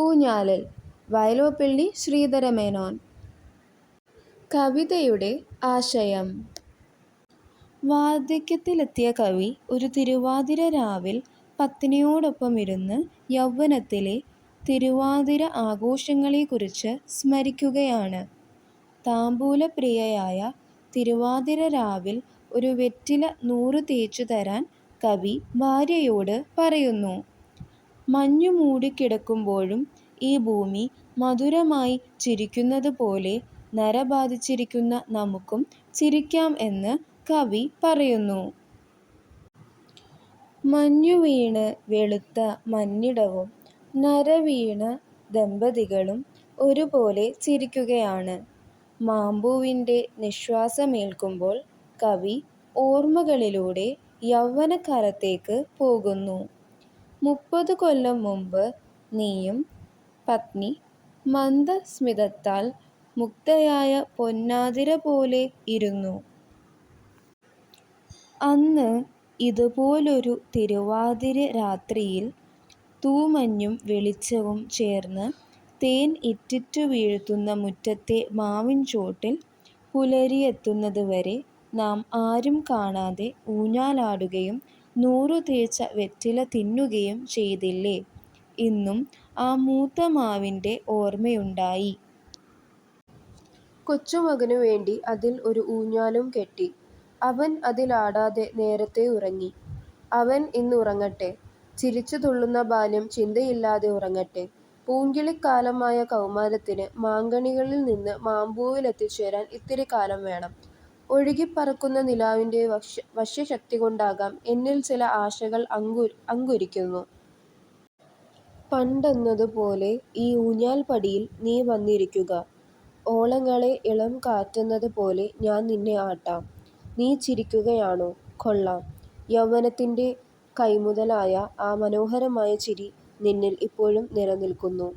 ഊഞ്ഞാലിൽ വയലോപ്പള്ളി ശ്രീധരമേനോൻ. കവിതയുടെ ആശയം വാർദ്ധക്യത്തിലെത്തിയ കവി ഒരു തിരുവാതിര രാവിൽ പത്നിയോടൊപ്പം ഇരുന്ന് യൗവനത്തിലെ തിരുവാതിര ആഘോഷങ്ങളെക്കുറിച്ച് സ്മരിക്കുകയാണ്. താമ്പൂലപ്രിയയായ തിരുവാതിര രാവിൽ ഒരു വെറ്റില നൂറ് തേച്ചു തരാൻ കവി ഭാര്യയോട് പറയുന്നു. മഞ്ഞു മൂടിക്കിടക്കുമ്പോഴും ഈ ഭൂമി മധുരമായി ചിരിക്കുന്നതുപോലെ നര ബാധിച്ചിരിക്കുന്ന നമുക്കും ചിരിക്കാം എന്ന് കവി പറയുന്നു. മഞ്ഞു മഞ്ഞുവീണ് വെളുത്ത മഞ്ഞിടവും നരവീണ ദമ്പതികളും ഒരുപോലെ ചിരിക്കുകയാണ്. മാമ്പൂവിന്റെ നിശ്വാസമേൽക്കുമ്പോൾ കവി ഓർമ്മകളിലൂടെ യൗവനക്കാലത്തേക്ക് പോകുന്നു. മുപ്പതു കൊല്ലം മുമ്പ് നീയും പത്നി മന്ദസ്മിതത്താൽ മുഗ്ധയായ പൊന്നാതിര പോലെ ഇരുന്നു. അന്ന് ഇതുപോലൊരു തിരുവാതിര രാത്രിയിൽ തൂമഞ്ഞും വെളിച്ചവും ചേർന്ന് തേൻ ഇറ്റിറ്റു വീഴ്ത്തുന്ന മുറ്റത്തെ മാവിൻചോട്ടിൽ പുലരിയെത്തുന്നതുവരെ നാം ആരും കാണാതെ ഊഞ്ഞാലാടുകയും നൂറു തേച്ച വെറ്റില തിന്നുകയും ചെയ്തില്ലേ. ഇന്നും ആ മൂത്ത ഓർമ്മയുണ്ടായി ഓർമയുണ്ടായി. കൊച്ചുമകനുവേണ്ടി അതിൽ ഒരു ഊഞ്ഞാലും കെട്ടി. അവൻ അതിലാടാതെ നേരത്തെ ഉറങ്ങി. അവൻ ഇന്ന് ഉറങ്ങട്ടെ. ചിരിച്ചുതുള്ളുന്ന ബാല്യം ചിന്തയില്ലാതെ ഉറങ്ങട്ടെ. പൂങ്കിളിക്കാലമായ കൗമാരത്തിന് മാങ്കണികളിൽ നിന്ന് മാമ്പൂവിലെത്തിച്ചേരാൻ ഇത്തിരി കാലം വേണം. ഒഴുകിപ്പറക്കുന്ന നിലാവിന്റെ വശ്യശക്തികൊണ്ടാകാം എന്നിൽ ചില ആശകൾ അങ്കുരിക്കുന്നു. പണ്ടെന്നതുപോലെ ഈ ഊഞ്ഞാൽപ്പടിയിൽ നീ വന്നിരിക്കുക. ഓളങ്ങളെ ഇളം കാറ്റുന്നത് പോലെ ഞാൻ നിന്നെ ആട്ടാം. നീ ചിരിക്കുകയാണോ. കൊള്ളാം. യൗവനത്തിന്റെ കൈമുതലായ ആ മനോഹരമായ ചിരി നിന്നിൽ ഇപ്പോഴും നിലനിൽക്കുന്നു.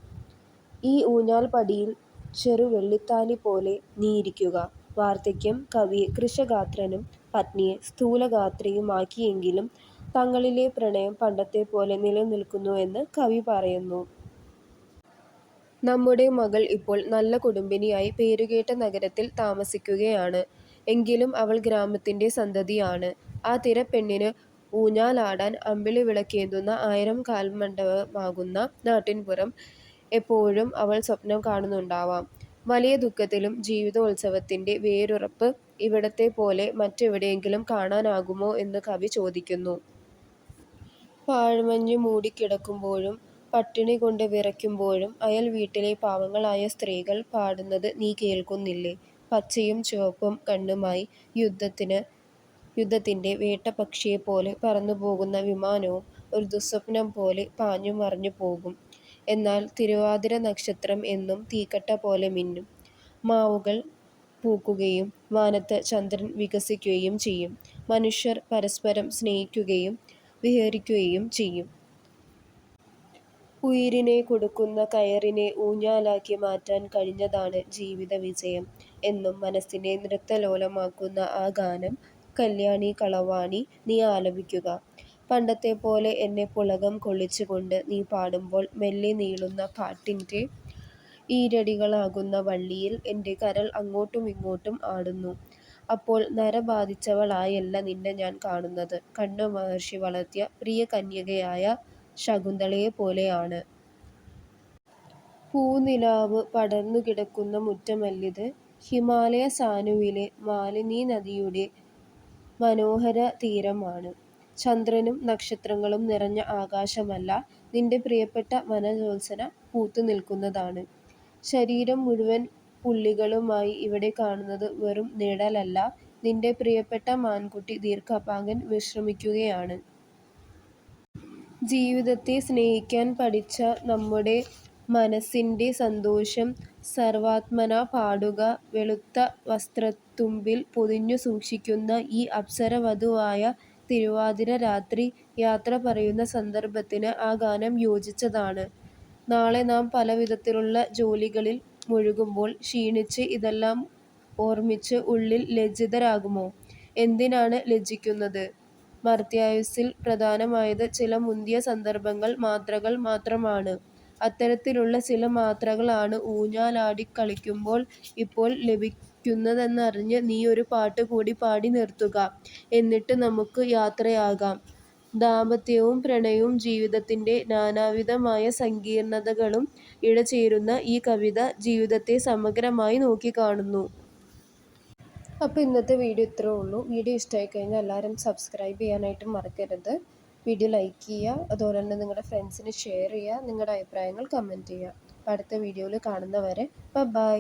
ഈ ഊഞ്ഞാൽപ്പടിയിൽ ചെറുവെള്ളിത്താലി പോലെ നീ ഇരിക്കുക. വാർദ്ധക്യം കവിയെ കൃശഗാത്രനും പത്നിയെ സ്ഥൂലഗാത്രിയുമാക്കിയെങ്കിലും തങ്ങളിലെ പ്രണയം പണ്ടത്തെ പോലെ നിലനിൽക്കുന്നു എന്ന് കവി പറയുന്നു. നമ്മുടെ മകൾ ഇപ്പോൾ നല്ല കുടുംബിനിയായി പേരുകേട്ട നഗരത്തിൽ താമസിക്കുകയാണ്. എങ്കിലും അവൾ ഗ്രാമത്തിന്റെ സന്തതിയാണ്. ആ തിരപ്പെണ്ണിന് ഊഞ്ഞാലാടാൻ അമ്പിളിവിളക്കേന്തുന്ന ആയിരംകാൽമണ്ഡപമാകുന്ന നാട്ടിൻപുറം എപ്പോഴും അവൾ സ്വപ്നം കാണുന്നുണ്ടാവാം. വലിയ ദുഃഖത്തിലും ജീവിതോത്സവത്തിന്റെ വേരുറപ്പ് ഇവിടത്തെ പോലെ മറ്റെവിടെയെങ്കിലും കാണാനാകുമോ എന്ന് കവി ചോദിക്കുന്നു. പാഴ്മഞ്ഞ് മൂടിക്കിടക്കുമ്പോഴും പട്ടിണി കൊണ്ട് വിറയ്ക്കുമ്പോഴും അയൽ വീട്ടിലെ പാവങ്ങളായ സ്ത്രീകൾ പാടുന്നത് നീ കേൾക്കുന്നില്ലേ. പച്ചയും ചുവപ്പും കണ്ണുമായി യുദ്ധത്തിന് യുദ്ധത്തിന്റെ പറന്നു പറന്നുപോകുന്ന വിമാനവും ഒരു ദുസ്വപ്നം പോലെ പാഞ്ഞുമറഞ്ഞുപോകും. എന്നാൽ തിരുവാതിര നക്ഷത്രം എന്നും തീക്കട്ട പോലെ മിന്നും. മാവുകൾ പൂക്കുകയും വാനത്ത് ചന്ദ്രൻ വികസിക്കുകയും ചെയ്യും. മനുഷ്യർ പരസ്പരം സ്നേഹിക്കുകയും വിഹരിക്കുകയും ചെയ്യും. ഉയിരിനെ കൊടുക്കുന്ന കയറിനെ ഊഞ്ഞാലാക്കി മാറ്റാൻ കഴിഞ്ഞതാണ് ജീവിതവിജയം എന്നും മനസ്സിനെ നൃത്തലോലമാക്കുന്ന ആ ഗാനം കല്യാണി കളവാണി നീ ആലപിക്കുക. പണ്ടത്തെപ്പോലെ എന്നെ പുളകം കൊള്ളിച്ചുകൊണ്ട് നീ പാടുമ്പോൾ മെല്ലെ നീളുന്ന പാട്ടിന്റെ ഈരടികളാകുന്ന വള്ളിയിൽ എന്റെ കരൾ അങ്ങോട്ടും ഇങ്ങോട്ടും ആടുന്നു. അപ്പോൾ നര ബാധിച്ചവളായല്ല നിന്നെ ഞാൻ കാണുന്നത്. കണ്വമഹർഷി വളർത്തിയ പ്രിയകന്യകയായ ശകുന്തളയെപ്പോലെയാണ്. പൂനിലാവ് പടർന്നുകിടക്കുന്ന മുറ്റമല്ലിത്. ഹിമാലയസാനുവിലെ മനോഹര മനോഹരതീരമാണ്. ചന്ദ്രനും നക്ഷത്രങ്ങളും നിറഞ്ഞ ആകാശമല്ല. നിന്റെ പ്രിയപ്പെട്ട വനജോത്സന പൂത്തുനിൽക്കുന്നതാണ്. ശരീരം മുഴുവൻ പുള്ളികളുമായി ഇവിടെ കാണുന്നത് വെറും നിഴലല്ല. നിന്റെ പ്രിയപ്പെട്ട മാൻകുട്ടി ദീർഘപാങ്കൻ വിശ്രമിക്കുകയാണ്. ജീവിതത്തെ സ്നേഹിക്കാൻ പഠിച്ച നമ്മുടെ മനസ്സിന്റെ സന്തോഷം സർവാത്മന പാടുക. വെളുത്ത വസ്ത്രത്തുമ്പിൽ പൊതിഞ്ഞു സൂക്ഷിക്കുന്ന ഈ അപ്സരവധുവായ തിരുവാതിര രാത്രി യാത്ര പറയുന്ന സന്ദർഭത്തിന് ആ ഗാനം യോജിച്ചതാണ്. നാളെ നാം പലവിധത്തിലുള്ള ജോലികളിൽ മുഴുകുമ്പോൾ ക്ഷീണിച്ച് ഇതെല്ലാം ഓർമിച്ച് ഉള്ളിൽ ലജ്ജിതരാകുമോ. എന്തിനാണ് ലജ്ജിക്കുന്നത്. മർത്യായുസിൽ പ്രധാനമായത് ചില മുന്തിയ സന്ദർഭങ്ങൾ മാത്രകൾ മാത്രമാണ്. അത്തരത്തിലുള്ള ചില മാത്രകളാണ് ഊഞ്ഞാലാടിക്കളിക്കുമ്പോൾ ഇപ്പോൾ ലഭിക്കുന്നതെന്നറിഞ്ഞ് നീ ഒരു പാട്ട് കൂടി പാടി നിർത്തുക. എന്നിട്ട് നമുക്ക് യാത്രയാകാം. ദാമ്പത്യവും പ്രണയവും ജീവിതത്തിന്റെ നാനാവിധമായ സങ്കീർണതകളും ഇഴചേരുന്ന ഈ കവിത ജീവിതത്തെ സമഗ്രമായി നോക്കിക്കാണുന്നു. അപ്പോൾ ഇന്നത്തെ വീഡിയോ ഇത്രേ ഉള്ളൂ. വീഡിയോ ഇഷ്ടമായിക്കഴിഞ്ഞാൽ എല്ലാവരും സബ്സ്ക്രൈബ് ചെയ്യാനായിട്ട് മറക്കരുത്. വീഡിയോ ലൈക്ക് ചെയ്യുക. അതുപോലെ തന്നെ നിങ്ങളുടെ ഫ്രണ്ട്സിന് ഷെയർ ചെയ്യുക. നിങ്ങളുടെ അഭിപ്രായങ്ങൾ കമന്റ് ചെയ്യുക. അടുത്ത വീഡിയോയിൽ കാണുന്നവരെ ബൈ